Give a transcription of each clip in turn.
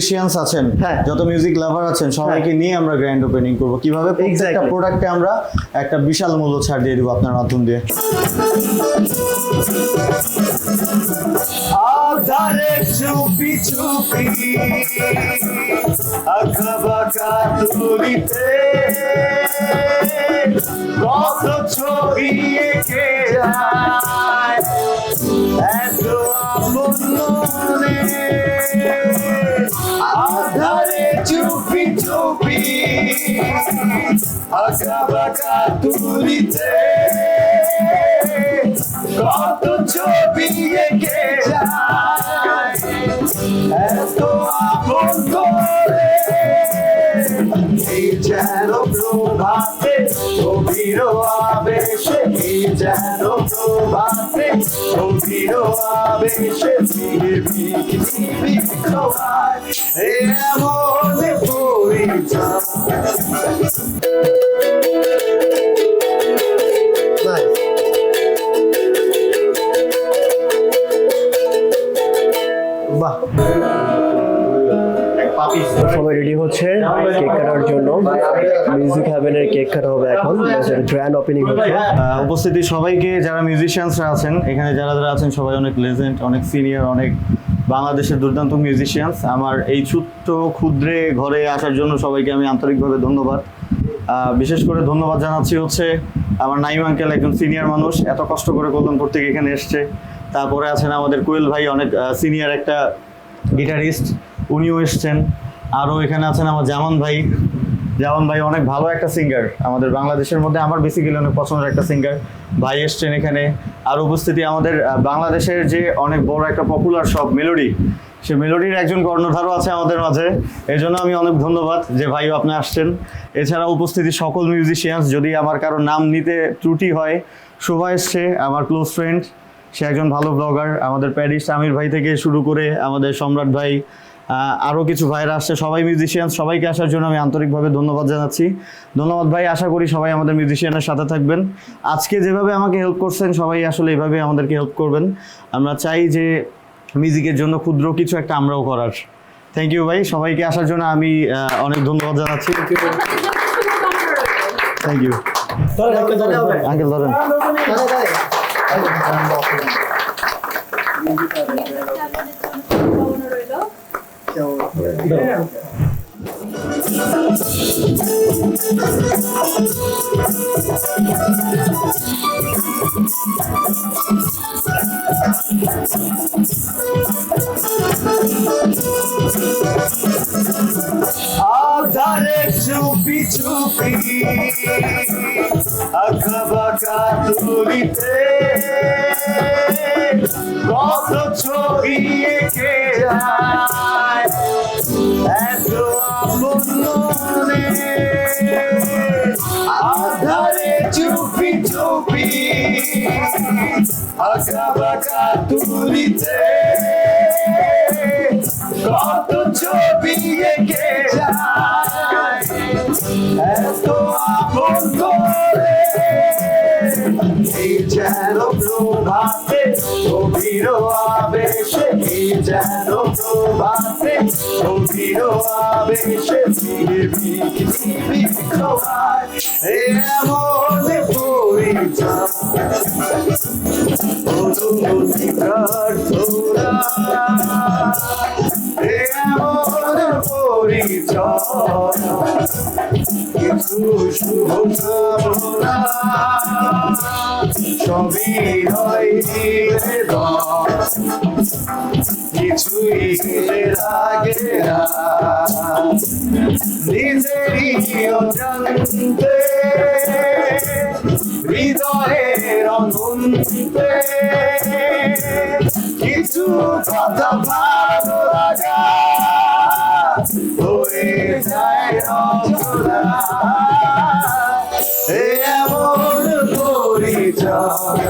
Musicians আছেন হ্যাঁ। যত মিউজিক লাভার আছেন সবাইকে নিয়ে আমরা গ্র্যান্ড ওপেনিং করব। কীভাবে প্রত্যেকটা প্রোডাক্টে আমরা একটা বিশাল মূল্য ছাড় দিয়ে দিব আপনার মাধ্যম দিয়ে? আধারে চুপি চুপি আঁকাবাঁকা তুলিতে কত ছবি এঁকে এত আপন চুপি চুপি আঁকাবাঁকা তুলিতে কত ছবি এঁকে যায়, এত আপন করে যেন প্রভাতে, গভীর আবেশে যেন প্রভাতে, গভীর আবেশে ফিরে পৃথিবী খোয়ায় এমন. বাহ। সবাই রেডি হচ্ছে কেক কাটার জন্য। মিউজিক হ্যাভেনের কেক কাটা হবে এখন। গ্র্যান্ড ওপেনিং হচ্ছে। উপস্থিতি সবাইকে, যারা মিউজিশিয়ানসরা আছেন, এখানে যারা যারা আছেন, সবাই অনেক লেজেন্ড অনেক সিনিয়র অনেক বাংলাদেশের দুর্দান্ত মিউজিশিয়ানস আমার এই ছোট্ট ক্ষুদ্রে ঘরে আসার জন্য সবাইকে আমি আন্তরিকভাবে ধন্যবাদ। বিশেষ করে ধন্যবাদ জানাচ্ছি হচ্ছে আমার নাইম আঙ্কেল একজন সিনিয়র মানুষ, এত কষ্ট করে কল্যাণপুর থেকে এখানে এসছে। তারপরে আছেন আমাদের কোয়েল ভাই, অনেক সিনিয়র একটা গিটারিস্ট উনিও এসছেন। আরও এখানে আছেন আমার জামান ভাই। জামান ভাই অনেক ভালো একটা সিঙ্গার আমাদের বাংলাদেশের মধ্যে আমার বেসিক্যালি অনেক পছন্দের একটা সিঙ্গার ভাই এসছেন এখানে। আর উপস্থিতি আমাদের বাংলাদেশের যে অনেক বড় একটা পপুলার সব মেলোডি সে মেলোডির একজন কর্ণধারও আছে আমাদের মাঝে। এই জন্য আমি অনেক ধন্যবাদ যে ভাইও আপনি আসছেন। এছাড়া উপস্থিতি সকল মিউজিশিয়ানস যদি আমার কারও নাম নিতে ত্রুটি হয়, শোভা এসছে, আমার ক্লোজ ফ্রেন্ড সে একজন ভালো ব্লগার আমাদের প্যারিস আমির ভাই থেকে শুরু করে আমাদের সম্রাট ভাই। আরও কিছু ভাইরা আসছে। সবাই মিউজিশিয়ান সবাইকে আসার জন্য আমি আন্তরিকভাবে ধন্যবাদ জানাচ্ছি। ধন্যবাদ ভাই আশা করি সবাই আমাদের মিউজিশিয়ানের সাথে থাকবেন। আজকে যেভাবে আমাকে হেল্প করছেন সবাই আসলে এভাবে আমাদেরকে হেল্প করবেন। আমরা চাই যে মিউজিকের জন্য ক্ষুদ্র কিছু একটা আমরাও করার। থ্যাংক ইউ ভাই সবাইকে আসার জন্য আমি অনেক ধন্যবাদ জানাচ্ছি। থ্যাংক ইউ আঙ্কেল ধরেন। আধারে চুপি চুপি আঁকাবাঁকা তুলিতে কত ছবি এঁকে যায় এত আঁকাবাঁকা তুলিতে। কত ছবি এঁকে যায়, এত আপন করে। এই যেন প্রভাতে, গভীর আবেশে, এই যেন প্রভাতে, গভীর আবেশে ফিরে খোয়ায় এমন অনুমতি প্রার্থনা পরিচয় কিছু শুভ কামনা সবই হয় কিছুই লাগে না নিজেরই অজান্তে হৃদয়ের অনন্তে কিছু কথা ভালো লাগা হয়ে যায় অচলা এমন পরিচয়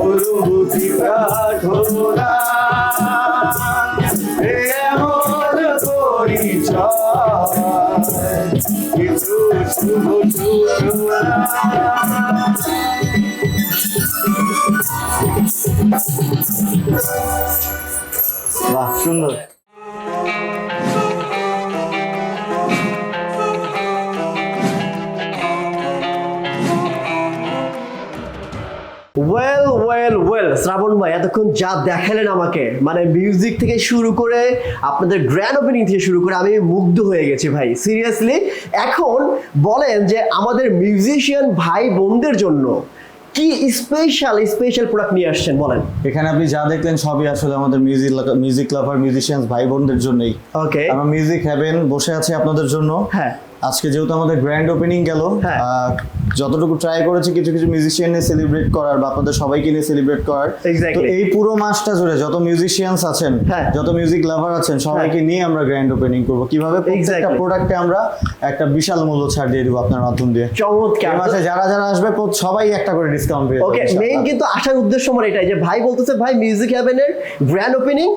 অনুভূতি কাঠোরা এমন পরিচয় কিছু শুভ বাহ সুন্দর। ওয়েল ওয়েল ওয়েল শ্রাবণ ভাই এতক্ষণ যা দেখালেন আমাকে মানে মিউজিক থেকে শুরু করে আপনাদের গ্র্যান্ড ওপেনিং থেকে শুরু করে আমি মুগ্ধ হয়ে গেছি ভাই। সিরিয়াসলি এখন বলেন যে আমাদের মিউজিশিয়ান ভাই বোনদের জন্য কি স্পেশাল স্পেশাল প্রোডাক্ট নিয়ে আসছেন বলেন। এখানে আপনি যা দেখলেন সবই আসলে আমাদের মিউজিক মিউজিক লাভার মিউজিশিয়ানস ভাই বোনদের জন্যই। ওকে আমরা মিউজিক হ্যাভেন বসে আছে আপনাদের জন্য। হ্যাঁ। আজকে যেহেতু আমাদের গ্র্যান্ড ওপেনিং গেল হ্যাঁ। যতটুকু ট্রাই করেছি কিছু কিছু মিউজিশিয়ান নিয়ে সেলিব্রেট করার বা আপনাদের সবাইকে নিয়ে সেলিব্রেট করার। তো এই পুরো মাসটা জুড়ে যত মিউজিশিয়ানস আছেন হ্যাঁ। যত মিউজিক লাভার আছেন সবাইকে নিয়ে আমরা গ্র্যান্ড ওপেনিং করব। কীভাবে প্রত্যেকটা প্রোডাক্টে আমরা একটা বিশাল মূল্য ছাড় দিয়ে দিব আপনার মাধ্যম দিয়ে। চমৎকার। মাসে যারা যারা আসবে সবাই একটা করে ডিসকাউন্ট পেয়ে ওকে মেইন কিন্তু আসার উদ্দেশ্য আমার এটাই যে ভাই বলতেছে ভাই মিউজিক হ্যাভেনের গ্র্যান্ড ওপেনিং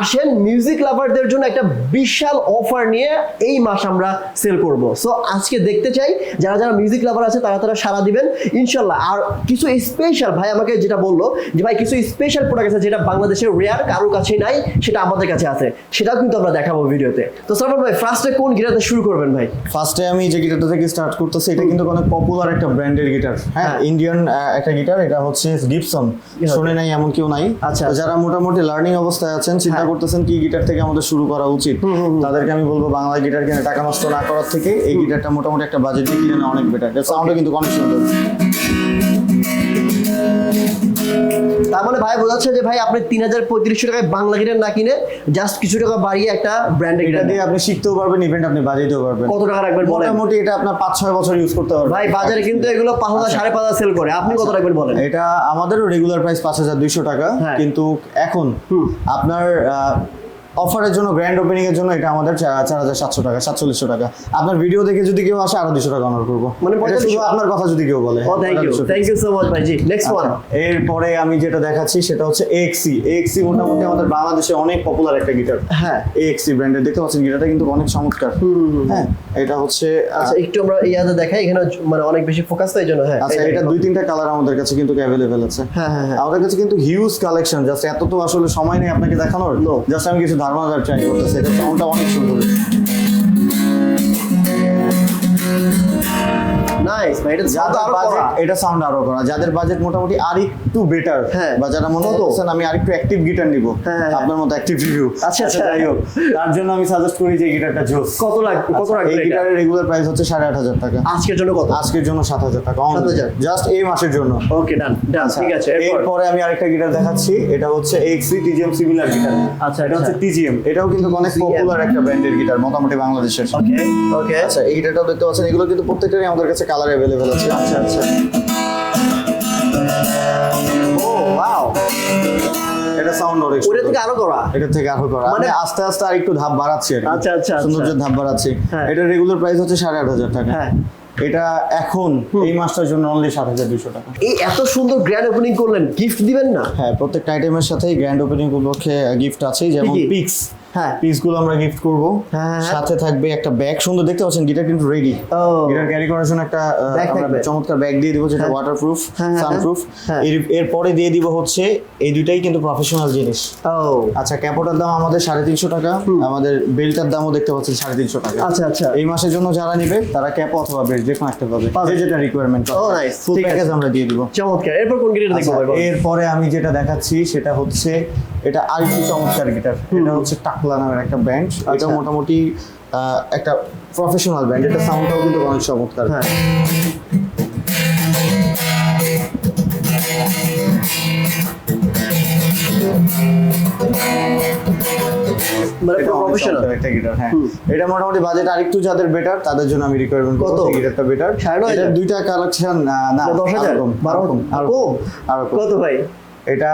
আসেন মিউজিক লাভারদের জন্য একটা বিশাল অফার নিয়ে এই মাস আমরা সেল করব। সো আজকে দেখতে চাই যারা যারা মিউজিক লাভার আছে তারা তারা সারা দিবেন। ইনশাল্লাহ আর কিছু স্পেশাল ভাই আমাকে যেটা বলল যে ভাই কিছু স্পেশাল প্রোডাক্ট আছে যেটা বাংলাদেশের রেয়ার কারোর কাছে নাই সেটা আমাদের কাছে আছে। সেটাও কিন্তু আমরা দেখাবো ভিডিওতে। তো শ্রাবণ ভাই ফার্স্টে কোন গিটারতে শুরু করবেন ভাই? ফার্স্টে আমি যে গিটারটা থেকে স্টার্ট করতেছি এটা কিন্তু অনেক পপুলার একটা ব্র্যান্ডের গিটার হ্যাঁ। ইন্ডিয়ান একটা গিটার এটা হচ্ছে গিপসন. শুনে নাই এমন কেউ নাই। আচ্ছা, আচ্ছা। যারা মোটামুটি লার্নিং অবস্থায় আছেন চিন্তা হ্যাঁ। করতেছেন কি গিটার থেকে আমাদের শুরু করা উচিত তাদেরকে আমি বলব বাংলা গিটার কিনে টাকা নষ্ট না করার থেকে এই গিটারটা মোটামুটি একটা বাজেট কিনে নেওয়া অনেক বেটার সাউন্ডও কিন্তু অনেক তার মানে ভাই বোঝাচ্ছে যে ভাই আপনি তিন হাজার পঁয়ত্রিশশো টাকায় বাংলা গিটার না কিনে জাস্ট কিছু টাকা বাড়িয়ে একটা ব্র্যান্ডের এটা গিটার দিয়ে আপনি শিখতেও পারবেন ইভেন্ট আপনি বাজাইতেও পারবেন। কত টাকা রাখবেন বলেন? মোটামুটি এটা আপনার পাঁচ ছয় বছর ইউজ করতে পারবেন। ভাই বাজারে কিন্তু এগুলো পাঁচ হাজার সাড়ে পাঁচ হাজার সেল করে। আপনি কত রাখবেন বলেন? এটা আমাদেরও রেগুলার প্রাইস পাঁচ হাজার দুইশো টাকা হ্যাঁ। কিন্তু এখন। আপনার অফারের জন্য গ্র্যান্ড ওপেনিং এর জন্য এটা আমাদের চার হাজার সাতশো টাকা সাতচল্লিশশো টাকা। আপনার ভিডিও দেখে যদি কেউ আসে আরও দুশো টাকা অনার করব। মানে শুধু আপনার কথা যদি কেউ বলে। থ্যাংক ইউ সো মাচ ভাই নেক্সট ওয়ান আচ্ছা, এরপরে আমি যেটা দেখাচ্ছি সেটা হচ্ছে এক্সি এক্সি মোটামুটি আমাদের বাংলাদেশে অনেক পপুলার একটা গিটার হ্যাঁ। এক্সি ব্র্যান্ডের দেখতে পাচ্ছেন গিটারটা কিন্তু অনেক চমৎকার। হ্যাঁ এটা হচ্ছে আচ্ছা একটু আমরা ইয়াতে দেখাই এখানে মানে অনেক বেশি ফোকাস তো এই জন্য হ্যাঁ। আচ্ছা এটা দুই তিনটা কালার আমাদের কাছে কিন্তু অ্যাভেলেবেল আছে। হ্যাঁ হ্যাঁ হ্যাঁ। আমাদের কাছে কিন্তু হিউজ কালেকশন জাস্ট এত তো আসলে সময় নেই আপনাকে দেখানোর. জাস্ট আমি কিছু দেওয়ার ট্রাই করতেছি। এটা সাউন্ডটা অনেক সুন্দর ভাই এটা যাদের বাজেট এটা সাউন্ড আরও করা। যাদের বাজেট মোটামুটি আর একটু বেটার হ্যাঁ। বা যারা মনে করছেন আমি আর একটু অ্যাক্টিভ গিটার নিব। আপনার মতো অ্যাক্টিভ রিভিউ আচ্ছা, আচ্ছা। যাই হোক। তার জন্য আমি সাজেস্ট করি যে গিটারটা জোস। কত লাখ কত আচ্ছা, রাখবেন এই? গিটারের রেগুলার প্রাইস হচ্ছে সাড়ে আট হাজার টাকা। আজকের জন্য কত? আজকের জন্য সাত হাজার টাকা। 7,000 জাস্ট এই মাসের জন্য। ওকে ডান ডান ঠিক আছে এরপর? আমি আরেকটা গিটার দেখাচ্ছি। এটা হচ্ছে এক্সি টিজিএম সিমিলার গিটার আচ্ছা, এটা হচ্ছে আচ্ছা। টিজিএম এটাও কিন্তু অনেক পপুলার একটা ব্র্যান্ডের গিটার মোটামুটি বাংলাদেশের। ওকে ওকে আচ্ছা এই গিটারটাও দেখতে পাচ্ছেন এগুলো কিন্তু প্রত্যেকটারই আমাদের কাছে কালার অ্যাভেলেবেল আছে। আচ্ছা আচ্ছা। ও ওয়াও এটা সাউন্ড অনেক ওটা থেকে আরও করা? এটা থেকে আরও করা। মানে- আস্তে আস্তে আর একটু ধাপ বাড়াচ্ছি আচ্ছা, আচ্ছা, আচ্ছা। সৌন্দর্যের ধাপ বাড়াচ্ছি। হ্যাঁ। এটা রেগুলার প্রাইস হচ্ছে সাড়ে আট হাজার টাকা। হ্যাঁ। এটা এখন এই মাসটার জন্য অনলি সাত হাজার দুশো টাকা। এই এত সুন্দর গ্র্যান্ড ওপেনিং করলেন গিফট দিবেন না? হ্যাঁ প্রত্যেকটা আইটেমের সাথেই গ্র্যান্ড ওপেনিং উপলক্ষে গিফট আছে যেমন? পিক্স হ্যাঁ। পিসগুলো আমরা গিফট করব। হ্যাঁ, হ্যাঁ। সাথে থাকবে একটা ব্যাগ সুন্দর দেখতে পাচ্ছেন গিটার কিন্তু রেডি গিটার ক্যারি করার জন্য একটা চমৎকার ব্যাগ দিয়ে দিব যেটা হ্যাঁ। ওয়াটারপ্রুফ হ্যাঁ, হ্যাঁ, সানপ্রুফ হ্যাঁ। এরপরে দিয়ে দিব হচ্ছে এই দুইটাই কিন্তু প্রফেশনাল জিনিস। ও। আচ্ছা ক্যাপোটার দাম আমাদের সাড়ে তিনশো টাকা। আমাদের বেল্টার দামও দেখতে পাচ্ছেন সাড়ে তিনশো টাকা। আচ্ছা আচ্ছা। এই মাসের জন্য যারা নিবে তারা ক্যাপ অথবা বেল্ট যে কোনো একটা পাবে। যে যেটা রিকোয়ারমেন্ট. ফুল প্যাকেজ আমরা দিয়ে দিব। চমৎকার। এরপর কোন গিটার দেখব আচ্ছা? এরপরে আমি যেটা দেখাচ্ছি সেটা হচ্ছে এটা আরেকটু চমৎকার গিটার এটা হচ্ছে টাকলা নামের একটা ব্যান্ড এটা আচ্ছা। মোটামুটি একটা প্রফেশনাল ব্যান্ড এটা সাউন্ডটাও কিন্তু অনেক চমৎকার। হ্যাঁ। মানে এটা হ্যাঁ। এটা মোটামুটি বাজেট আরেকটু যাদের বেটার তাদের জন্য আমি রিকোয়ারমেন্ট কত? গিটারটা বেটার সাড়ে এটা? দুইটা কালেকশন না দশ হাজার? আরও বারো আরও কত ভাই? এটা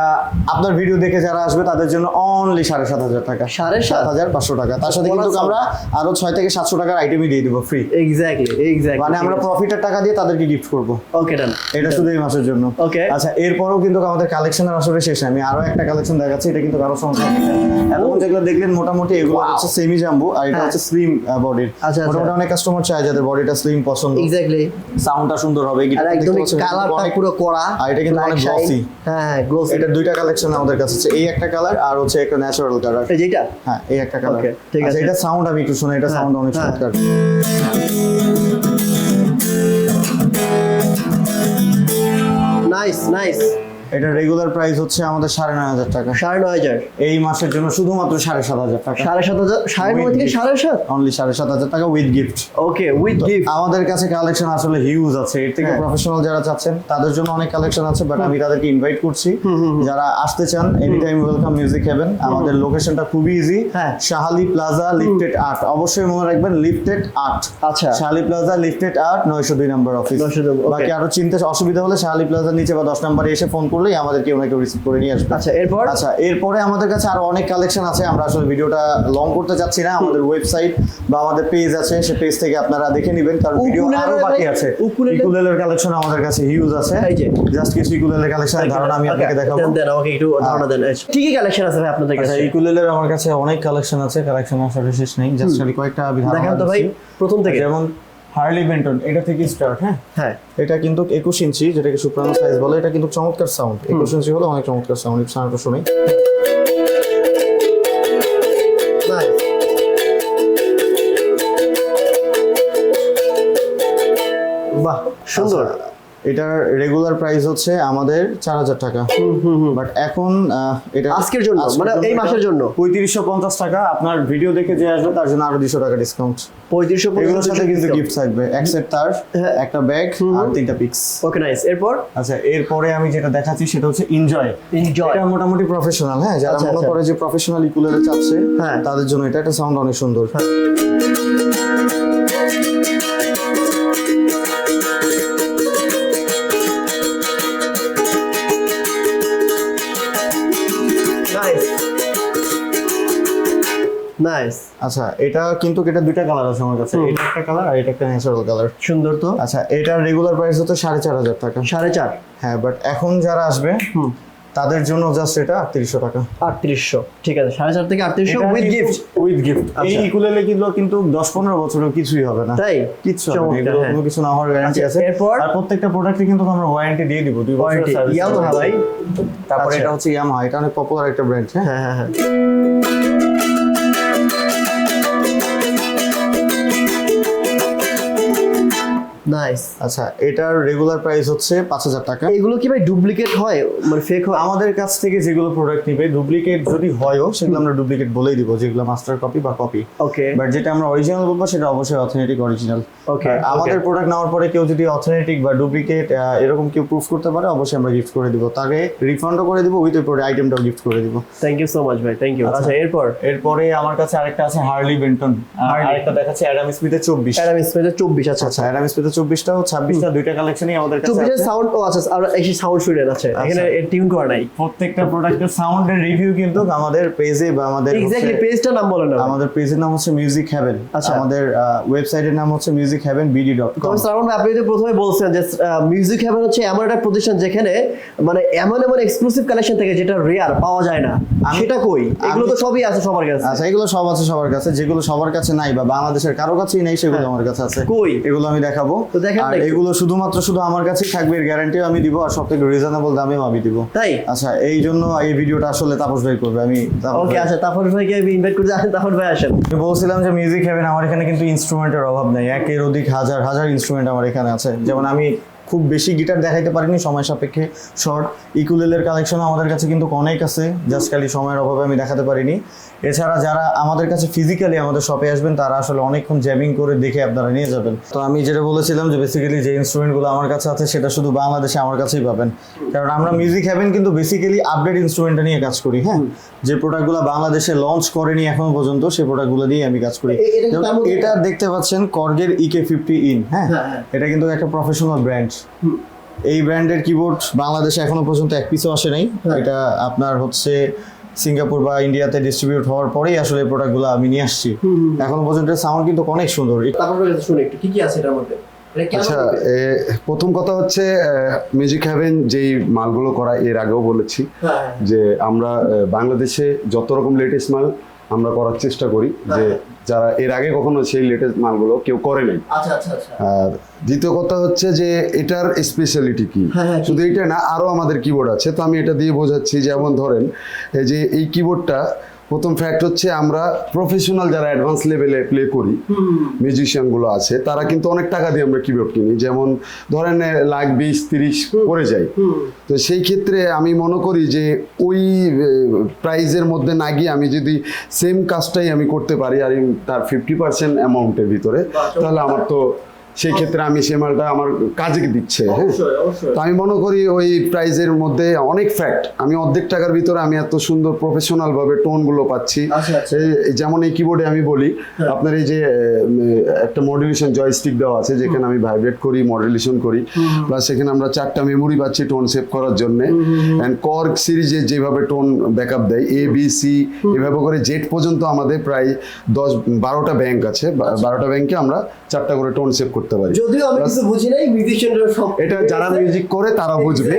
আপনার ভিডিও দেখে যারা আসবে তাদের জন্য অনলি সাড়ে সাত হাজার টাকা। সাড়ে সাত? হাজার পাঁচশো টাকা। তার সাথে কিন্তু আমরা আরও ছয় থেকে সাতশো টাকার আইটেমই দিয়ে দিব ফ্রি এক্স্যাক্টলি এক্স্যাক্টলি মানে আমরা প্রফিটের টাকা দিয়ে তাদেরকে গিফট করব। ওকে ডান এটা শুধু এই মাসের জন্য। Okay. আচ্ছা এরপরও কিন্তু আমাদের কালেকশনের আসলে শেষ আমি আরও একটা কালেকশন দেখাচ্ছি এটা কিন্তু কারও এতক্ষণ যেগুলো দেখলেন মোটামুটি এগুলো হচ্ছে সেমি জাম্বু আর এটা হ্যাঁ। হচ্ছে স্লিম বডির আচ্ছা, আচ্ছা। মোটামুটি অনেক কাস্টমার চায় যাদের বডিটা স্লিম পছন্দ। এক্স্যাক্টলি সাউন্ডটা সুন্দর হবে আর কালারটা পুরো করা আর এটা কিন্তু অনেক shine। glossy। হ্যাঁ গ্লোসি এটা দুইটা কালেকশন আমাদের কাছে আছে। এই একটা কালার আর হচ্ছে একটা ন্যাচারাল কালার এই যেটা হ্যাঁ এই একটা কালার ঠিক আছে। এটা সাউন্ড আমি একটু শুনে এটা হ্যাঁ, সাউন্ড অনেক সুন্দর নাইস নাইস এটা রেগুলার প্রাইস হচ্ছে আমাদের সাড়ে নয় হাজার টাকা। সাড়ে নয় হাজার? এই মাসের জন্য শুধুমাত্র সাড়ে সাত হাজার টাকা। সাড়ে সাত হাজার? সাড়ে নয় থেকে সাড়ে সাত? অনলি সাড়ে সাত হাজার টাকা with gift okay with gift আমাদের কাছে কালেকশন আসলে হিউজ আছে। এর থেকে হ্যাঁ। প্রফেশনাল যারা চাচ্ছেন তাদের জন্য অনেক কালেকশন আছে বাট আমি তাদেরকে ইনভাইট করছি। যারা আসতে চান any time welcome music heaven আমাদের লোকেশনটা খুবই ইজি হ্যাঁ। শাহালি প্লাজা লিফটেড আর্ট অবশ্যই মনে রাখবেন লিফটেড আর্ট আচ্ছা। শাহালি প্লাজা লিফটেড আর্ট নয়শো দুই নম্বর অফিস 902 okay. বাকি আরও চিনতে অসুবিধা হলে শাহালি প্লাজার নিচে বা দশ নম্বরে এসে ফোন করলেই আমাদের কেউ না কেউ রিসিভ করে নিয়ে আসবে। আচ্ছা এরপর? আচ্ছা এরপরে আমাদের কাছে আরও অনেক কালেকশন আছে আমরা আসলে ভিডিওটা লং করতে যাচ্ছি না আমাদের ওয়েবসাইট বা আমাদের পেজ আছে সে পেজ থেকে আপনারা দেখে নেবেন কারণ ভিডিও আরও বাকি আছে। ইকুলেলের কালেকশন আমাদের কাছে হিউজ আছে। এই যে। জাস্ট কিছু ইকুলেলের কালেকশনের ধারণা আমি আপনাকে দেখাবো। দেন দেন আমাকে একটু ধারণা দেন। কি কি কালেকশন আছে ভাই আপনাদের আচ্ছা কাছে ইকুলেলের আমার কাছে অনেক কালেকশন আছে কালেকশন আসলে শেষ নেই জাস্ট খালি কয়েকটা আমি ধারণা দেখান তো ভাই প্রথম থেকে। যেমন হার্লি বেন্টন এটা থেকে স্টার্ট হ্যাঁ? হ্যাঁ এটা কিন্তু একুশ ইঞ্চি যেটাকে সুপ্রানো সাইজ বলে এটা কিন্তু চমৎকার সাউন্ড একুশ ইঞ্চি হলে অনেক চমৎকার সাউন্ড সাউন্ডটা শুনে বাহ সুন্দর। আচ্ছা, এটার রেগুলার প্রাইস হচ্ছে আমাদের চার হাজার টাকা। বাট এখন এটা আজকের জন্য, মানে এই মাসের জন্য? পঁয়ত্রিশশো পঞ্চাশ টাকা। আপনার ভিডিও দেখে যে আসবে তার জন্য আরও দুশো টাকা ডিসকাউন্ট পঁয়ত্রিশশো এগুলোর সাথে কিন্তু গিফট থাকবে। এক সেট তার হ্যাঁ। একটা ব্যাগ আর তিনটা পিক্স ওকে নাইস এরপর? আচ্ছা এরপরে আমি যেটা দেখাচ্ছি সেটা হচ্ছে এনজয় এনজয় এটা মোটামুটি প্রফেশনাল হ্যাঁ? যারা আচ্ছা, মনে আচ্ছা। করে যে প্রফেশনাল ইকুলেলে চাচ্ছে হ্যাঁ। তাদের জন্য এটা একটা সাউন্ড অনেক সুন্দর। নাইস নাইস আচ্ছা এটা কিন্তু এটা দুইটা কালার আছে আমার কাছে। এটা একটা কালার আর এটা একটা ন্যাচারাল কালার সুন্দর তো। আচ্ছা এটার রেগুলার প্রাইস হচ্ছে সাড়ে চার হাজার টাকা। সাড়ে চার। হ্যাঁ বাট এখন যারা আসবে হুম। তাদের জন্য জাস্ট এটা আটত্রিশশো টাকা। আটত্রিশশো। ঠিক আছে সাড়ে চার থেকে আটত্রিশশো উইথ গিফট উইথ গিফট এই আচ্ছা। ইকুলেলে কিন্তু কিন্তু দশ পনেরো বছরেও কিছুই হবে না। তাই? এগুলো হ্যাঁ। কোনো কিছু না হওয়ার গ্যারান্টি আচ্ছা, আছে। এরপর? আর প্রত্যেকটা প্রোডাক্টে কিন্তু আমরা ওয়ারেন্টি দিয়ে দিব। দুই Warranty, সার্ভিস Yamaha ভাই। তারপরে আচ্ছা। এটা হচ্ছে ইয়ামাহা এটা অনেক পপুলার একটা ব্র্যান্ড হ্যাঁ হ্যাঁ হ্যাঁ। নাইস আচ্ছা এটার রেগুলার প্রাইস হচ্ছে পাঁচ হাজার টাকা। এগুলো কি ভাই ডুপ্লিকেট হয়? মানে ফেক হয়? আমাদের কাছ থেকে যেগুলো প্রোডাক্ট নিবে ডুপ্লিকেট যদি হয়ও সেগুলো আমরা ডুপ্লিকেট বলেই দিব যেগুলো মাস্টার কপি বা কপি ওকে বাট যেটা আমরা অরিজিনাল বলব সেটা অবশ্যই অথেন্টিক অরিজিনাল Okay, আমাদের প্রোডাক্ট নেওয়ার পরে কেউ যদি অথেন্টিক বা ডুপ্লিকেট এরকম কেউ প্রুফ করতে পারে অবশ্যই আমরা গিফট করে দিব। তাকে রিফান্ডও করে দিব উইথ ওই আইটেমটাও গিফট করে দিব। থ্যাংক ইউ সো মাচ ভাই থ্যাংক ইউ আচ্ছা এরপর? এরপরে আমার কাছে আরেকটা আছে হার্লি বেন্টন। আরেকটা দেখাচ্ছে অ্যাডাম স্মিথের চব্বিশ। অ্যাডাম স্মিথের চব্বিশ আচ্ছা আচ্ছা। অ্যাডাম স্মিথের চব্বিশটাও ছাব্বিশটা দুইটা কালেকশনই আমাদের কাছে চব্বিশের আছে। সাউন্ড ও আচ্ছা আর এই সাউন্ড আছে এখানে টিউন করা নাই। প্রত্যেকটা প্রোডাক্টের সাউন্ডের রিভিউ কিন্তু আমাদের পেজে বা আমাদের এক্স্যাক্টলি পেজটার নাম বলেন না। আমাদের পেজের নাম হচ্ছে মিউজিক হ্যাভেন আচ্ছা। আমাদের ওয়েবসাইটের নাম হচ্ছে music heaven BD dot Shrabon ভাই আপনি যে প্রথমে বলছেন যে মিউজিক হ্যাভেন হচ্ছে এমন একটা প্রতিষ্ঠান যেখানে মানে এমন এমন এক্সক্লুসিভ কালেকশন থাকে যেটা রেয়ার পাওয়া যায় না। সেটা কই? এগুলো তো সবই আছে সবার কাছে। আচ্ছা এগুলো সব আছে সবার কাছে। যেগুলো সবার কাছে নাই বা বাংলাদেশের কারও কাছেই নেই সেগুলো আমার কাছে আছে। হ্যাঁ। কই? এগুলো আমি দেখাবো। তো দেখান আর এগুলো শুধুমাত্র শুধু আমার কাছেই থাকবে এর গ্যারান্টিও আমি দিব আর সব থেকে রিজনেবল দামেও আমি দিব। তাই? আচ্ছা এই জন্য এই ভিডিওটা আসলে তাপস ভাই করবে আমি ওকে আচ্ছা তারপর ভাইকে আমি ইনভাইট করতে আসেন তাপস ভাই আসেন। আমি বলছিলাম যে মিউজিক হ্যাভেন আমার এখানে কিন্তু ইনস্ট্রুমেন্টের অভাব নাই একের অধিক হাজার হাজার ইনস্ট্রুমেন্ট আমার এখানে আছে। যেমন আমি খুব বেশি গিটার দেখাইতে পারিনি সময় সাপেক্ষে শর্ট ইকুলেলের কালেকশন আমাদের কাছে কিন্তু অনেক আছে জাস্ট খালি সময়ের অভাবে আমি দেখাতে পারিনি। এছাড়া যারা আমাদের কাছে ফিজিক্যালি আমাদের শপে আসবেন তারা আসলে অনেকক্ষণ জ্যামিং করে দেখে আপনারা নিয়ে যাবেন। তো আমি যেটা বলেছিলাম যে বেসিক্যালি যে ইনস্ট্রুমেন্টগুলো আমার কাছে আছে সেটা শুধু বাংলাদেশে আমার কাছেই পাবেন। কারণ আমরা মিউজিক হ্যাভেন কিন্তু বেসিক্যালি আপডেট ইনস্ট্রুমেন্টটা নিয়ে কাজ করি হ্যাঁ? যে প্রোডাক্টগুলো বাংলাদেশে লঞ্চ করেনি এখনও পর্যন্ত সেই প্রোডাক্টগুলো দিয়ে আমি কাজ করি। এটা দেখতে পাচ্ছেন কর্গের ইকে ফিফটি ইন হ্যাঁ। এটা কিন্তু একটা প্রফেশনাল ব্র্যান্ড এই ব্র্যান্ডের কিবোর্ড বাংলাদেশে এখনও পর্যন্ত এক পিসও আসে নাই। হ্যাঁ। এটা আপনার হচ্ছে সিঙ্গাপুর বা ইন্ডিয়াতে ডিস্ট্রিবিউট হওয়ার পরেই আসলে এই প্রোডাক্টগুলো আমি নিয়ে আসছি। এখন পর্যন্ত সাউন্ড কিন্তু অনেক সুন্দর। শুনে একটু কি কি আছে এটার মধ্যে? আচ্ছা প্রথম কথা হচ্ছে মিউজিক হ্যাভেন যেই মালগুলো করা এর আগেও বলেছি হ্যাঁ, যে আমরা বাংলাদেশে যত রকম লেটেস্ট মাল আমরা করার চেষ্টা করি যে যারা এর আগে কখনো সেই লেটেস্ট মালগুলো কেউ করে নাই। আচ্ছা আচ্ছা আচ্ছা। আর দ্বিতীয় কথা হচ্ছে যে এটার স্পেশালিটি কি? হ্যাঁ, হ্যাঁ, কি? শুধু এটা না আরও আমাদের কিবোর্ড আছে। তো আমি এটা দিয়ে বোঝাচ্ছি যেমন ধরেন এই যে এই কিবোর্ডটা প্রথম ফ্যাক্ট হচ্ছে আমরা প্রফেশনাল যারা অ্যাডভান্স লেভেলে প্লে করি মিউজিশিয়ানগুলো আছে তারা কিন্তু অনেক টাকা দিয়ে আমরা কিবোর্ড কিনি। যেমন ধরেন লাখ বিশ তিরিশ করে যায়। তো সেই ক্ষেত্রে আমি মনে করি যে ওই প্রাইজের মধ্যে না গিয়ে আমি যদি সেম কাজটাই আমি করতে পারি আর তার ফিফটি পার্সেন্ট অ্যামাউন্টের ভিতরে তাহলে আমার তো সেই ক্ষেত্রে আমি সে মালটা আমার কাজে দিচ্ছে হ্যাঁ। তো আমি মনে করি ওই প্রাইজের মধ্যে অনেক ফ্যাক্ট আমি অর্ধেক টাকার ভিতরে আমি এত সুন্দর প্রফেশনাল ভাবে টোনগুলো পাচ্ছি। আচ্ছা, আচ্ছা। যেমন এই কিবোর্ডে আমি বলি আপনার এই যে একটা মডুলেশন জয়স্টিক দেওয়া আছে যেখানে আমি ভাইব্রেট করি মডুলেশন করি প্লাস সেখানে আমরা চারটা মেমোরি পাচ্ছি টোন সেভ করার জন্য। অ্যান্ড কর্ক সিরিজে যেভাবে টোন ব্যাকআপ দেয় এ বি সি এভাবে করে জেড পর্যন্ত আমাদের প্রায় দশ বারোটা ব্যাংক আছে। বারোটা ব্যাংকে আমরা চারটা করে টোন সেভ করতে পারি। যদিও আমি কিছু বুঝি নাই মিউজিশিয়ানরা সব এটা যারা মিউজিক করে তারা বুঝবে।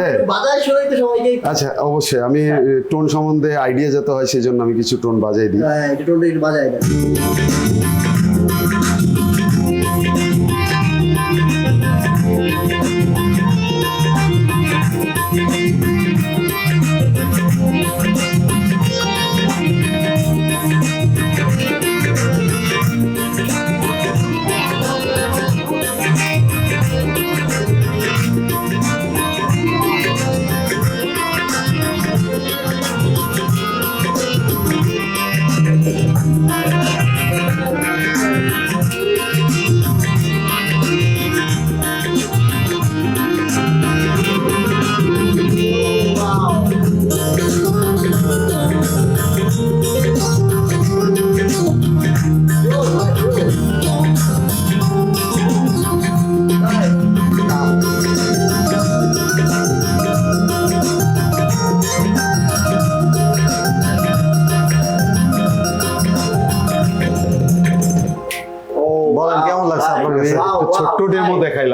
হ্যাঁ। বাজায় শোনাই তো সবাইকে আচ্ছা অবশ্যই। আমি টোন সম্বন্ধে আইডিয়া যেতে হয় সেই জন্য আমি কিছু টোন বাজাই দিই। হ্যাঁ টোনটা একটু বাজায়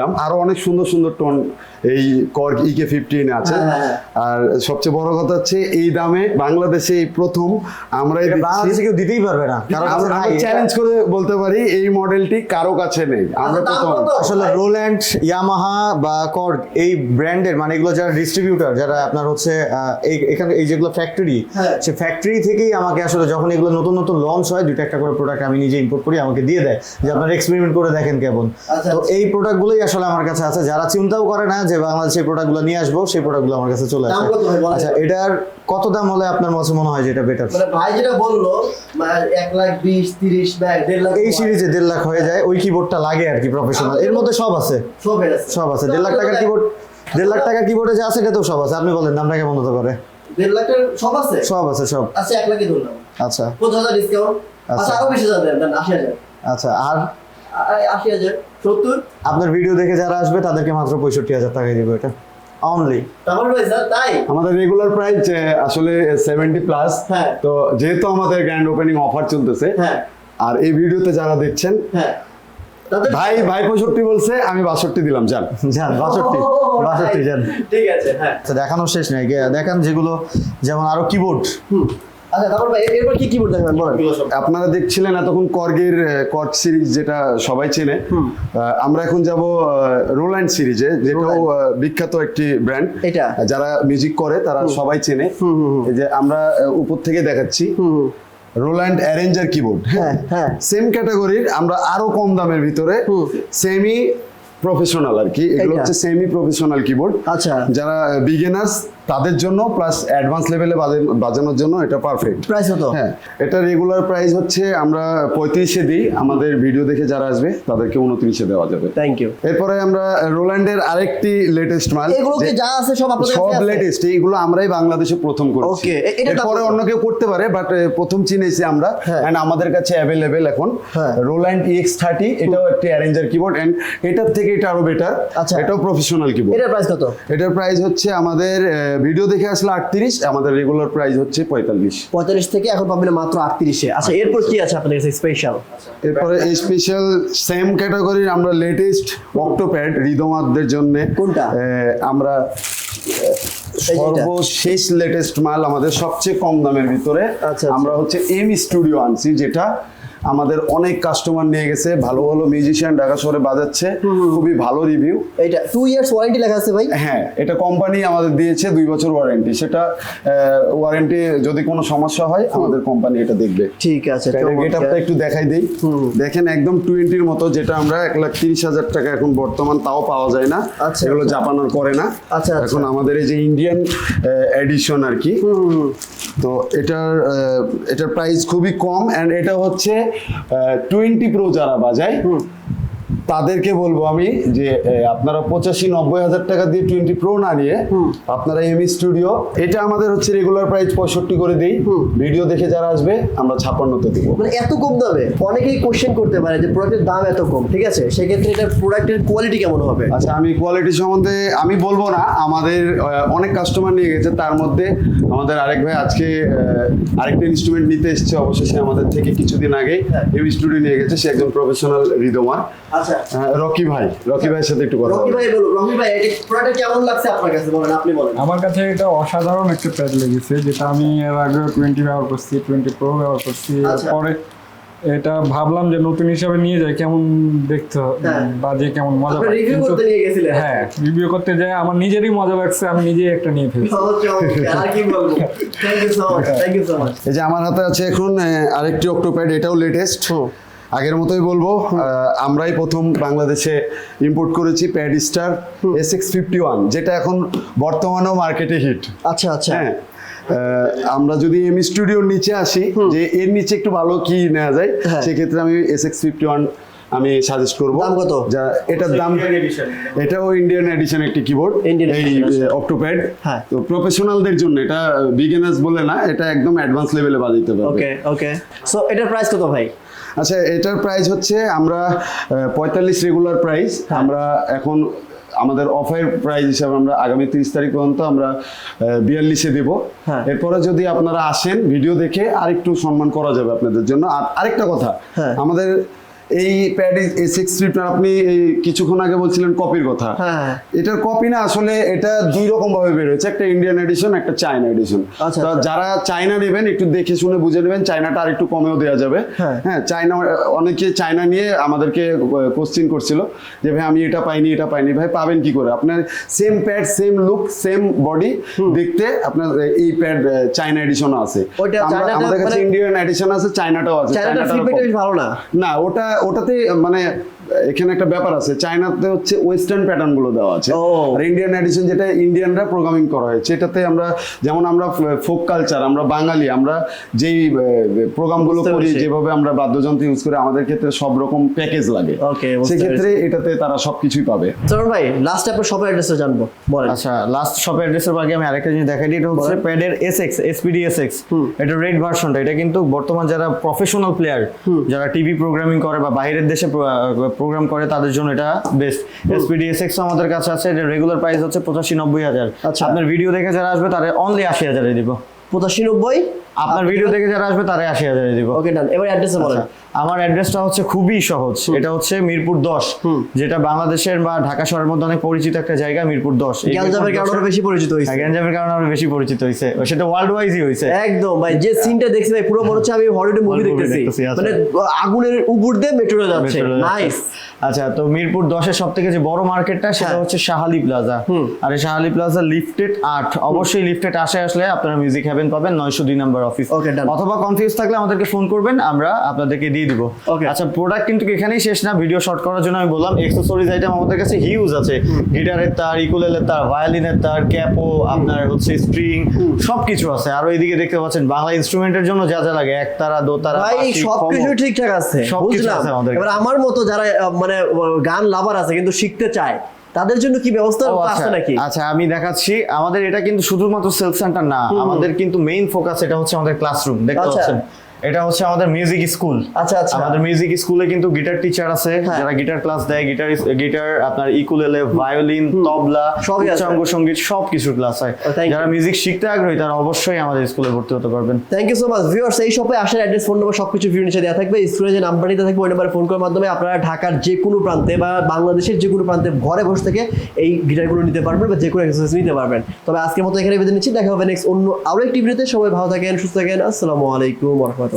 ডেমো আরও আরও অনেক সুন্দর সুন্দর টোন এই কর্ক ইকে ফিফটিন আছে। হ্যাঁ, হ্যাঁ। আর সবচেয়ে বড় কথা হচ্ছে এই দামে বাংলাদেশে এই প্রথম দিচ্ছি। বাংলাদেশে কেউ দিতেই পারবে না কারণ আমরা চ্যালেঞ্জ করে বলতে পারি এই মডেলটি কারও কাছে নেই। আমরা আচ্ছা, প্রথম আসলে রোল্যান্ড ইয়ামাহা বা কর্গ এই ব্র্যান্ডের মানে এগুলো যারা ডিস্ট্রিবিউটর যারা আপনার হচ্ছে আহ, এই এখানে এই যেগুলো ফ্যাক্টরি হ্যাঁ। সে ফ্যাক্টরি থেকেই আমাকে আসলে যখন এগুলো নতুন নতুন লঞ্চ হয় দুইটা একটা করে প্রোডাক্ট আমি নিজে ইম্পোর্ট করি আমাকে দিয়ে দেয়। যে আপনারা এক্সপেরিমেন্ট করে দেখেন কেমন। আচ্ছা, তো আচ্ছা। এই প্রোডাক্টগুলোই আসলে আমার কাছে আছে। যারা চিন্তাও করে না যে বাংলাদেশে এই প্রোডাক্টগুলো নিয়ে আসব সেই প্রোডাক্টগুলো আমার কাছে চলে দাম আসে কত ভাই বলেন? আচ্ছা এটার কত দাম হলে আপনার কাছে মনে হয় যে এটা বেটার মানে ভাই যেটা বলল মানে এক লাখ বিশ তিরিশ দেড় লাখ এই সিরিজে দেড় লাখ হয়ে যায় ওই কিবোর্ডটা লাগে আর কি প্রফেশনাল এর মধ্যে সব আছে। সব আছে। দেড় লাখ টাকার কিবোর্ড দেড় লাখ টাকার কিবোর্ডে যা আছে এটাতেও সব আছে। আপনি বলেন দামটা কেমন হতে পারে? দেড় লাখের সব আছে? সব আছে সব। আচ্ছা এক লাখই ধরলাম। আচ্ছা। পঞ্চাশ হাজার ডিসকাউন্ট আচ্ছা। আচ্ছা। আরও বেশি হাজার দেন দেন, আশি হাজার। আচ্ছা আর? আশি হাজার। সত্তর। আপনার ভিডিও দেখে যারা আসবে তাদেরকে মাত্র পঁয়ষট্টি হাজার টাকায় দিব এটা। অনলি তারপর ভাই স্যার তাই। আমাদের রেগুলার প্রাইস আসলে সেভেন্টি প্লাস হ্যাঁ। তো যেহেতু আমাদের গ্র্যান্ড ওপেনিং অফার চলতেছে হ্যাঁ। আর এই ভিডিওতে যারা দেখছেন হ্যাঁ। ভাই ভাই পঁয়ষট্টি বলছে আমি বাষট্টি দিলাম যান। যান বাষট্টি। বাষট্টি যান। ঠিক আছে হ্যাঁ। আচ্ছা দেখানোর শেষ নেই। দেখান যেগুলো যেমন আরও কিবোর্ড হুম। আচ্ছা তারপর ভাই এরপর কি কিবোর্ড দেখাবেন বলেন। আপনারা দেখছিলেন এতক্ষণ কর্গের কর্ক সিরিজ যেটা সবাই চেনে। আমরা এখন যাব রোল্যান্ড সিরিজে যেটাও বিখ্যাত একটি ব্র্যান্ড এটা? যারা মিউজিক করে তারা সবাই চেনে। যে আমরা উপর থেকে দেখাচ্ছি। রোল্যান্ড অ্যারেঞ্জার কিবোর্ড হ্যাঁ, হ্যাঁ। সেম ক্যাটাগরির আমরা আরও কম দামের ভিতরে সেমি প্রফেশনাল আর কি। এগুলো? হচ্ছে সেমি প্রফেশনাল কিবোর্ড আচ্ছা। যারা বিগিনার্স তাদের জন্য প্লাস অ্যাডভান্স লেভেলে বাজানোর জন্য এটা পারফেক্ট প্রাইস কত? হ্যাঁ এটা রেগুলার প্রাইস হচ্ছে আমরা পঁয়ত্রিশে দিই। আমাদের ভিডিও দেখে যারা আসবে তাদেরকে উনত্রিশে দেওয়া যাবে। থ্যাংক ইউ এরপরে আমরা রোল্যান্ডের আরেকটি লেটেস্ট মাল এগুলো কি যা আছে সব আপনাদের সব? লেটেস্ট এইগুলো আমরাই বাংলাদেশে প্রথম করেছি। এটার এরপরে অন্য কেউ করতে পারে বাট প্রথম চিনেছি আমরা। হ্যাঁ। এন্ড আমাদের কাছে অ্যাভেলেবেল এখন। হ্যাঁ। রোল্যান্ড ইএক্স থার্টি এটাও একটি অ্যারেঞ্জার কিবোর্ড এন্ড এটার থেকে এটা আরও বেটার আচ্ছা। এটাও প্রফেশনাল কিবোর্ড এটার প্রাইস কত? এটার প্রাইস হচ্ছে আমাদের ভিডিও দেখে আসলে আটত্রিশ আমাদের রেগুলার প্রাইস হচ্ছে পঁয়তাল্লিশ। পঁয়তাল্লিশ থেকে এখন পাবেন মাত্র আটত্রিশে আচ্ছা এরপর কি আছে আপনাদের কাছে স্পেশাল এরপরে স্পেশাল সেম ক্যাটাগরির আমরা লেটেস্ট অক্টোপ্যাড রিদমারদের জন্য কোনটা? আমরা সর্বশেষ লেটেস্ট মাল আমাদের সবচেয়ে কম দামের ভিতরে। আচ্ছা, আচ্ছা। আমরা হচ্ছে এম স্টুডিও আনছি যেটা আমাদের অনেক কাস্টমার নিয়ে গেছে। ভালো ভালো মিউজিশিয়ান ঢাকা শহরে বাজাচ্ছে। খুবই ভালো রিভিউ এটা টু ইয়ার্স ওয়ারেন্টি লেখা আছে ভাই? হ্যাঁ এটা কোম্পানি আমাদের দিয়েছে দুই বছর ওয়ারেন্টি সেটা ওয়ারেন্টি যদি কোনো সমস্যা হয় আমাদের কোম্পানি এটা দেখবে। ঠিক আছে গেট আপটা একটু দেখাই দেই। দেখেন একদম টোয়েন্টির মতো যেটা আমরা এক লাখ তিরিশ হাজার টাকা এখন বর্তমান তাও পাওয়া যায় না। আচ্ছা, এগুলো আচ্ছা। জাপান আর করে না। আচ্ছা, আচ্ছা। এখন আমাদের এই যে ইন্ডিয়ান এডিশন আর কি। তো এটার এটার প্রাইস খুবই কম। অ্যান্ড এটা হচ্ছে টোয়েন্টি প্রো যারা বাজায় তাদেরকে বলব আমি যে আপনারা পঁচাশি নব্বই হাজার টাকা দিয়ে টোয়েন্টি প্রো না নিয়ে আপনারা এমি স্টুডিও এটা আমাদের হচ্ছে রেগুলার প্রাইস পঁয়ষট্টি করে দিই। ভিডিও দেখে যারা আসবে আমরা ছাপ্পান্নতে দিব। মানে এত কম দামে? অনেকেই কোশ্চেন করতে পারে যে প্রোডাক্টের দাম এত কম ঠিক আছে? সেক্ষেত্রে এটা প্রোডাক্টের কোয়ালিটি কেমন হবে? আচ্ছা আমি কোয়ালিটি সম্বন্ধে আমি বলব না আমাদের অনেক কাস্টমার নিয়ে গেছে তার মধ্যে আমাদের আরেক ভাই আজকে আরেকটা ইনস্ট্রুমেন্ট নিতে এসেছে অবশেষে আমাদের থেকে কিছুদিন আগে এমি স্টুডিও নিয়ে গেছে সে একজন প্রফেশনাল রিদমার। আচ্ছা রকি ভাই রকি ভাইয়ের সাথে একটু কথা রকি ভাই বলুন রকি ভাই এটা প্রোডাক্ট কেমন লাগছে আপনার কাছে? বলেন আপনি বলেন। আমার কাছে এটা অসাধারণ একটা প্যাড লেগেছে যেটা আমি এর আগে টোয়েন্টি ব্যবহার করছি টোয়েন্টি প্রো ব্যবহার করছি আচ্ছা। পরে এটা ভাবলাম যে নতুন হিসাবে নিয়ে যাই কেমন দেখতে হয়, হ্যাঁ। বাজে কেমন মজা রিভিউ করতে নিয়ে গেছিলেন হ্যাঁ রিভিউ করতে যাই আমার নিজেরই মজা লাগছে আমি নিজেই একটা নিয়ে ফেলছি। আর কি বলব? Thank you so much thank you so much এই যে আমার হাতে আছে এখন আরেকটি অক্টোপ্যাড এটাও লেটেস্ট আগের মতোই বলব আমরাই প্রথম বাংলাদেশে ইম্পোর্ট করেছি pad star S X fifty one যেটা এখন বর্তমানেও মার্কেটে হিট আচ্ছা আচ্ছা। হ্যাঁ আমরা যদি এম স্টুডিওর নিচে আসি যে এর নিচে একটু ভালো কি নেওয়া যায় হ্যাঁ। সেক্ষেত্রে আমি এস এক্স ফিফটি ওয়ান আমি সাজেস্ট করব। দাম কত? যা এটার দাম এটাও ইন্ডিয়ান এডিশন একটি কিবোর্ড এই অক্টোপ্যাড হ্যাঁ। তো প্রফেশনালদের জন্য এটা বিগিনার্স বলে না এটা একদম অ্যাডভান্স লেভেলে বাজাইতে পারবে। ওকে ওকে সো এটার প্রাইস কত ভাই? আচ্ছা এটার প্রাইস হচ্ছে আমরা পঁয়তাল্লিশ রেগুলার প্রাইস হ্যাঁ। আমরা এখন আমাদের অফার প্রাইস হিসাবে আমরা আগামী তিরিশ তারিখ পর্যন্ত আমরা বিয়াল্লিশে দেব হ্যাঁ। এরপরে যদি আপনারা আসেন ভিডিও দেখে আরেকটু সম্মান করা যাবে আপনাদের জন্য আর আরেকটা কথা হ্যাঁ। আমাদের এই প্যাড সিক্স আপনি এই কিছুক্ষণ আগে বলছিলেন কপির কথা। হ্যাঁ। এটার কপি না আসলে এটা দুই রকম ভাবে বের হয়েছে। একটা ইন্ডিয়ান এডিশন একটা চায়না এডিশন আচ্ছা, তো আচ্ছা। যারা চায়না নেবেন একটু দেখে শুনে বুঝে নেবেন চায়নাটা আর একটু কমেও দেওয়া যাবে। হ্যাঁ। হ্যাঁ চায়না অনেকে চায়না নিয়ে আমাদেরকে কোশ্চিন করছিল যে ভাই আমি এটা পাইনি এটা পাইনি। ভাই পাবেন কি করে? আপনার same pad same look same body দেখতে আপনার এই প্যাড চায়না এডিশনও আছে। আমাদের কাছে মানে- ইন্ডিয়ান এডিশন আছে চায়নাটাও আছে ভালো না? না ওটা ওটাতে মানে এখানে একটা ব্যাপার আছে চায়নাতে হচ্ছে ওয়েস্টার্ন প্যাটার্নগুলো দেওয়া আছে। ও। আর ইন্ডিয়ান এডিশন যেটা ইন্ডিয়ানরা প্রোগ্রামিং করা হয়েছে এটাতে আমরা যেমন আমরা ফোক কালচার আমরা বাঙালি আমরা যেই প্রোগ্রামগুলো করি যেভাবে আমরা বাদ্যযন্ত্র ইউজ করি আমাদের ক্ষেত্রে সব রকম প্যাকেজ লাগে। সেক্ষেত্রে এটাতে তারা সবকিছুই পাবে। চলুন ভাই লাস্ট আপনার শপের অ্যাড্রেসটা জানব বলেন। আচ্ছা লাস্ট শপ অ্যাড্রেসের আগে আমি আরেকটা জিনিস দেখাই দিই এটা হচ্ছে প্যাডের S X SPD S X এটা রেড ভার্সনটা এটা কিন্তু বর্তমান যারা প্রফেশনাল প্লেয়ার যারা টিভি প্রোগ্রামিং করে বা বাইরের দেশে প্রোগ্রাম করে তাদের জন্য এটা বেস্ট এসপিডি এস এক্স আমাদের কাছে আছে এটা রেগুলার প্রাইস হচ্ছে পঁচাশি নব্বই হাজার। আচ্ছা। আপনার ভিডিও দেখে যারা আসবে তারা অনলি আশি হাজারে দিব। পঁচাশি নব্বই? আপনার ভিডিও দেখে যারা আসবে তারাই আশি হাজারে দিব। ওকে ডান এবার অ্যাড্রেসে বলেন। আচ্ছা, আমার অ্যাড্রেসটা হচ্ছে খুবই সহজ। এটা হচ্ছে মিরপুর দশ যেটা বাংলাদেশের বা ঢাকা শহরের মধ্যে অনেক পরিচিত একটা জায়গা মিরপুর দশ। এই গ্যালজামের কারণে আরও বেশি পরিচিত হয়েছে হ্যাঁ, গ্যাঞ্জামের কারণে আরও বেশি পরিচিত হয়েছে সেটা ওয়ার্ল্ড ওয়াইজই হয়েছে একদম ভাই যে সিনটা দেখছি ভাই পুরো মনে হচ্ছে আমি হলিউড মুভি দেখতেছি। আচ্ছা। মানে আগুনের উপর দিয়ে মেট্রো যাচ্ছে। নাইস আচ্ছা তো মিরপুর দশের সব থেকে যে বড় মার্কেটটা সেটা হ্যাঁ। হচ্ছে শাহালি প্লাজা আর এই শাহালি প্লাজা লিফটেড আট। অবশ্যই লিফটেড আসে আসলে আপনারা মিউজিক হ্যাভেন পাবেন। নয়শো দুই নাম্বার অফিস done. অথবা কনফিউজ থাকলে আমাদেরকে ফোন করবেন আমরা আপনাদেরকে দিয়ে দিব। Okay. আচ্ছা প্রোডাক্ট কিন্তু এখানেই শেষ না ভিডিও শর্ট করার জন্য আমি বললাম এক্সেসরিজ আইটেম আমাদের কাছে হিউজ আছে। গিটারের তার ইকুলেলের তার ভায়োলিনের তার ক্যাপো আপনার হচ্ছে স্ট্রিং সবকিছু আছে। আর এইদিকে দেখতে পাচ্ছেন বাংলা ইনস্ট্রুমেন্টের জন্য যা যা লাগে একতারা দোতারা ভাই সবকিছু ঠিকঠাক আছে সবকিছু আছে আমাদের এবার আমার মতো যারা মানে গান লাভার আছে কিন্তু শিখতে চায় তাদের জন্য কি ব্যবস্থা আছে আচ্ছা। নাকি? আচ্ছা আমি দেখাচ্ছি। আমাদের এটা কিন্তু শুধুমাত্র সেলফ সেন্টার না আমাদের কিন্তু মেইন ফোকাস এটা হচ্ছে আমাদের ক্লাসরুম দেখতে আচ্ছা। পাচ্ছেন? এটা হচ্ছে আমাদের মিউজিক স্কুল আচ্ছা, আচ্ছা। আমাদের মিউজিক স্কুলে কিন্তু গিটার টিচার আছে হ্যাঁ। যারা গিটার ক্লাস দেয় গিটার গিটার আপনার ইকুলেলে ভায়োলিন তবলা। উচ্চাঙ্গ সংগীত সব কিছু ক্লাস হয় thank যারা মিউজিক শিখতে আগ্রহী তারা অবশ্যই আমাদের স্কুলে ভর্তি হতে পারবেন। Thank you so much viewers এই শপে আসার অ্যাড্রেস ফোন নম্বর সবকিছু ভিউ নিচে দেওয়া থাকবে। স্কুলে যে নাম্বার নিতে থাকবে ওই নাম্বারে ফোন করার মাধ্যমে আপনারা ঢাকার যে কোনো প্রান্তে বা বাংলাদেশের যে কোনো প্রান্তে ঘরে বসে থেকে এই গিটারগুলো নিতে পারবেন বা যে কোনো এক্সারসাইজ নিতে পারবেন। তবে আজকের মতো এখানে বেঁধে নিচ্ছি। দেখা হবে নেক্সট অন্য আরও একটি ভিডিওতে সবাই ভালো থাকেন সুস্থ থাকেন। আসসালামু আলাইকুম রহমতুল্লাহ।